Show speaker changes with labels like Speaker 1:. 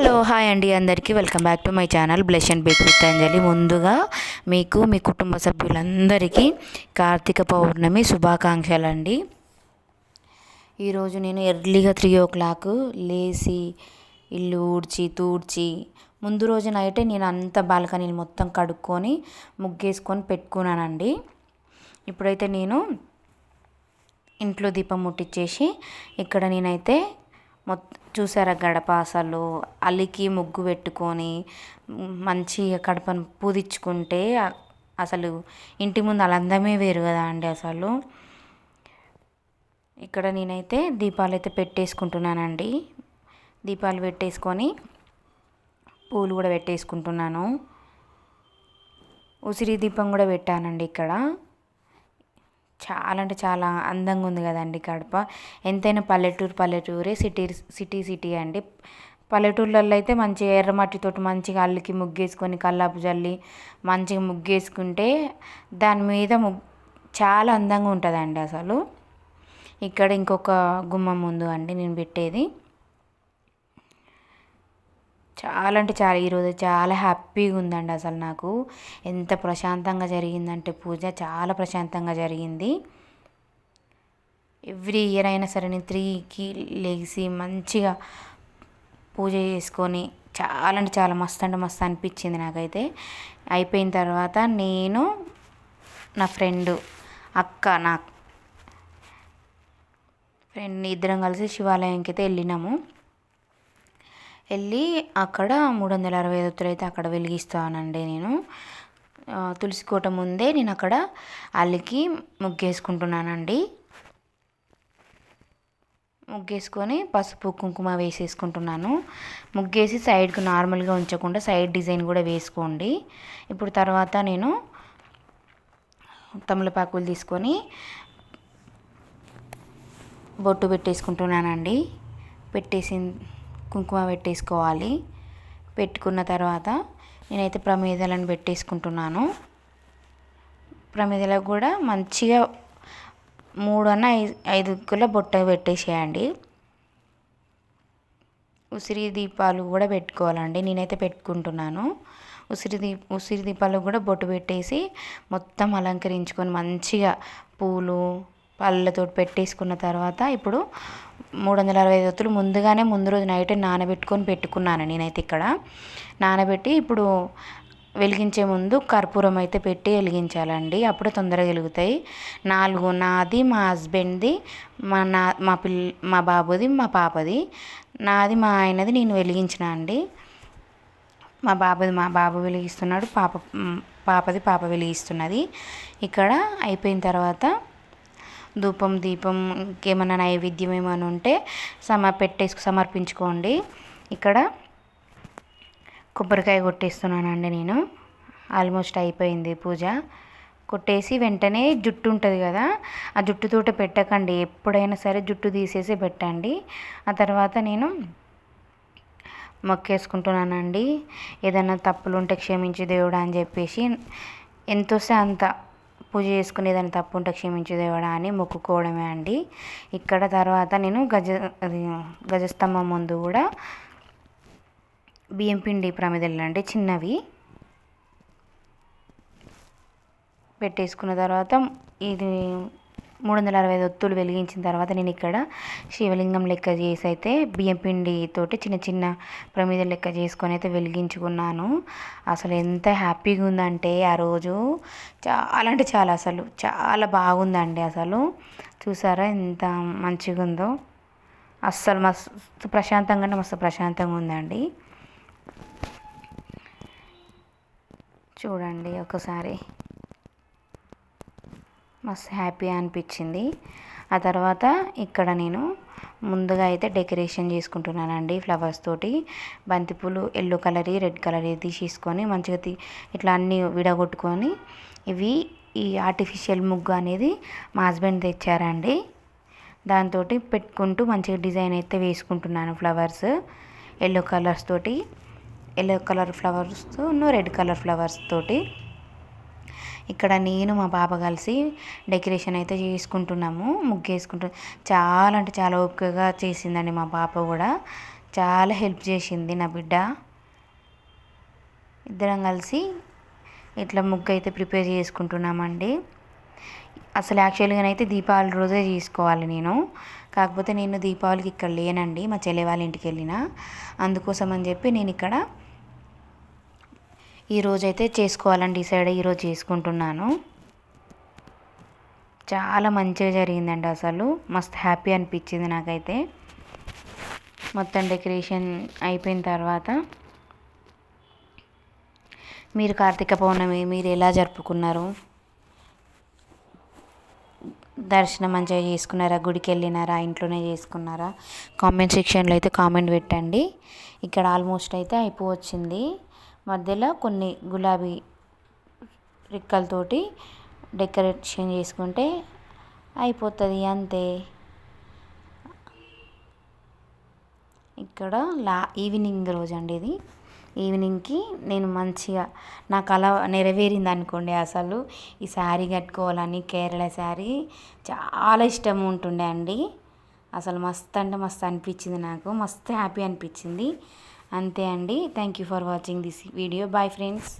Speaker 1: Hello hi అండి అందరికీ. Welcome back to my channel bless and bake with Anjali. ముందుగా మీకు మీ కుటుంబ సభ్యులందరికీ కార్తీక పౌర్ణమి శుభాకాంక్షలు అండి ఈరోజు నేను ఎర్లీగా త్రీ ఓ క్లాక్ లేచి ఇల్లు ఊడ్చి తూడ్చి ముందు రోజు నైటే నేను అంత బాల్కనీలు మొత్తం కడుక్కొని ముగ్గేసుకొని పెట్టుకున్నానండి. ఇప్పుడైతే నేను ఇంట్లో దీపం ముట్టించేసి ఇక్కడ నేనైతే మొత్తం చూసారా గడప అసలు అలికి ముగ్గు పెట్టుకొని మంచిగా కడపను పూదించుకుంటే అసలు ఇంటి ముందు అలందమే వేరు కదా అండి అసలు. ఇక్కడ నేనైతే దీపాలు అయితే పెట్టేసుకుంటున్నానండి. దీపాలు పెట్టేసుకొని పూలు కూడా పెట్టేసుకుంటున్నాను. ఉసిరి దీపం కూడా పెట్టానండి ఇక్కడ. చాలా అంటే చాలా అందంగా ఉంది కదండి కడప. ఎంతైనా పల్లెటూరు పల్లెటూరే సిటీ సిటీ సిటీ అండి. పల్లెటూర్లలో అయితే మంచిగా ఎర్రమట్టితో మంచిగా అల్లికి ముగ్గేసుకొని కల్లాపు జల్లి మంచిగా ముగ్గేసుకుంటే దాని మీద ముగ్ చాలా అందంగా ఉంటుందండి అసలు. ఇక్కడ ఇంకొక గుమ్మం ముందు అండి నేను పెట్టేది. చాలా అంటే చాలా ఈరోజు చాలా హ్యాపీగా ఉందండి అసలు నాకు. ఎంత ప్రశాంతంగా జరిగిందంటే పూజ చాలా ప్రశాంతంగా జరిగింది. ఎవ్రీ ఇయర్ అయినా సరే నేను త్రీకి లేచి మంచిగా పూజ చేసుకొని చాలా అంటే చాలా మస్తు అంటే మస్తు అనిపించింది నాకైతే. అయిపోయిన తర్వాత నేను నా ఫ్రెండ్ అక్క నా ఫ్రెండ్ ఇద్దరం కలిసి శివాలయంకి అయితే వెళ్ళినాము. వెళ్ళి అక్కడ మూడు వందల అరవై ఐదు అయితే అక్కడ వెలిగిస్తానండి నేను. తులసి కోట ముందే నేను అక్కడ అల్లికి ముగ్గేసుకుంటున్నానండి. ముగ్గేసుకొని పసుపు కుంకుమ వేసేసుకుంటున్నాను. ముగ్గేసి సైడ్కి నార్మల్గా ఉంచకుండా సైడ్ డిజైన్ కూడా వేసుకోండి. ఇప్పుడు తర్వాత నేను తమలపాకులు తీసుకొని బొట్టు పెట్టేసుకుంటున్నానండి. పెట్టేసి కుంకుమ పెట్టేసుకోవాలి. పెట్టుకున్న తర్వాత నేనైతే ప్రమేదాలను పెట్టేసుకుంటున్నాను. ప్రమేదలకు కూడా మంచిగా మూడు అన్న ఐదు ఐదు కుల బొట్ట పెట్టేసేయండి. ఉసిరి దీపాలు కూడా పెట్టుకోవాలండి. నేనైతే పెట్టుకుంటున్నాను. ఉసిరి దీప ఉసిరి దీపాలకు కూడా బొట్టు పెట్టేసి మొత్తం అలంకరించుకొని మంచిగా పూలు పళ్ళతో పెట్టేసుకున్న తర్వాత ఇప్పుడు మూడు వందల అరవై ఒత్తులు ముందుగానే ముందు రోజు నైట్ నానబెట్టుకొని పెట్టుకున్నాను నేనైతే ఇక్కడ. నానబెట్టి ఇప్పుడు వెలిగించే ముందు కర్పూరం అయితే పెట్టి వెలిగించాలండి. అప్పుడు తొందరగా వెలుగుతాయి. నాలుగు నాది మా హస్బెండ్ది మా నా మా పిల్ల మా బాబుది మా పాపది. నాది మా ఆయనది నేను వెలిగించిన అండి. మా బాబుది మా బాబు వెలిగిస్తున్నాడు పాప పాపది పాప వెలిగిస్తున్నది. ఇక్కడ అయిపోయిన తర్వాత ధూపం దీపం ఇంకేమైనా నైవేద్యం ఏమైనా ఉంటే సమ పెట్టేసుకు సమర్పించుకోండి. ఇక్కడ కొబ్బరికాయ కొట్టేస్తున్నానండి నేను. ఆల్మోస్ట్ అయిపోయింది పూజ. కొట్టేసి వెంటనే జుట్టు ఉంటుంది కదా ఆ జుట్టుతోట పెట్టకండి. ఎప్పుడైనా సరే జుట్టు తీసేసి పెట్టండి. ఆ తర్వాత నేను మొక్కేసుకుంటున్నానండి. ఏదైనా తప్పులు ఉంటే క్షమించి దేవుడా అని చెప్పేసి ఎంతోసే అంత పూజ చేసుకునేదాన్ని తప్పు ఉంటే క్షమించు దేవుడా అని మొక్కుకోవడమే అండి. ఇక్కడ తర్వాత నేను గజ అది గజస్తంభం ముందు కూడా బియ్యం పిండి ప్రమిదలు చిన్నవి. పెట్టేసుకున్న తర్వాత ఇది మూడు వందల అరవై ఐదు ఒత్తులు వెలిగించిన తర్వాత నేను ఇక్కడ శివలింగం లెక్క చేసి అయితే బియ్యం పిండి తోటి చిన్న చిన్న ప్రమిద లెక్క చేసుకొని అయితే వెలిగించుకున్నాను. అసలు ఎంత హ్యాపీగా ఉందంటే ఆ రోజు చాలా అంటే చాలా అసలు చాలా బాగుందండి అసలు. చూసారా ఎంత మంచిగా ఉందో. అస్సలు మస్తు ప్రశాంతంగా మస్తు ప్రశాంతంగా ఉందండి. చూడండి ఒకసారి. మస్తు హ్యాపీ అనిపించింది. ఆ తర్వాత ఇక్కడ నేను ముందుగా అయితే డెకరేషన్ చేసుకుంటున్నానండి ఫ్లవర్స్ తోటి. బంతిపూలు ఎల్లో కలర్ రెడ్ కలర్ తీసేసుకొని మంచిగా తీ ఇట్లా అన్నీ విడగొట్టుకొని ఇవి ఈ ఆర్టిఫిషియల్ ముగ్గు అనేది మా హస్బెండ్ తెచ్చారండి. దాంతో పెట్టుకుంటూ మంచిగా డిజైన్ అయితే వేసుకుంటున్నాను ఫ్లవర్స్. ఎల్లో కలర్స్ తోటి yellow colour flowers red colour flowers తోటి. ఇక్కడ నేను మా పాప కలిసి డెకరేషన్ అయితే చేసుకుంటున్నాము ముగ్గేసుకుంటు చాలా అంటే చాలా ఓపికగా చేసిందండి మా పాప కూడా. చాలా హెల్ప్ చేసింది నా బిడ్డ. ఇద్దరం కలిసి ఇట్లా ముగ్గు అయితే ప్రిపేర్ చేసుకుంటున్నామండి. అసలు యాక్చువల్గా అయితే దీపావళి రోజే చేసుకోవాలి నేను. కాకపోతే నేను దీపావళికి ఇక్కడ లేనండి మా చెల్లె వాళ్ళ ఇంటికి వెళ్ళిన. అందుకోసం అని చెప్పి నేను ఇక్కడ ఈరోజు అయితే చేసుకోవాలని డిసైడ్ ఈరోజు చేసుకుంటున్నాను. చాలా మంచిగా జరిగిందండి అసలు. మస్తు హ్యాపీ అనిపించింది నాకైతే. మొత్తం డెకరేషన్ అయిపోయిన తర్వాత మీరు కార్తీక పౌర్ణమి మీరు ఎలా జరుపుకున్నారు? దర్శనం మంచిగా చేసుకున్నారా? గుడికి వెళ్ళినారా? ఇంట్లోనే చేసుకున్నారా? కామెంట్ సెక్షన్లో అయితే కామెంట్ పెట్టండి. ఇక్కడ ఆల్మోస్ట్ అయితే అయిపోవచ్చింది మధ్యలో కొన్ని గులాబీ రిక్కలతోటి డెకరేషన్ చేసుకుంటే అయిపోతుంది అంతే. ఇక్కడ లా ఈవినింగ్ రోజు అండి ఇది. ఈవినింగ్కి నేను మంచిగా నా కళ నెరవేరింది అనుకోండి అసలు. ఈ శారీ కట్టుకోవాలని కేరళ శారీ చాలా ఇష్టం ఉంటుండే అండి. అసలు మస్తు అంటే మస్తు అనిపించింది నాకు మస్తు హ్యాపీ అనిపించింది. అంతే అండి. Thank you for watching this video bye friends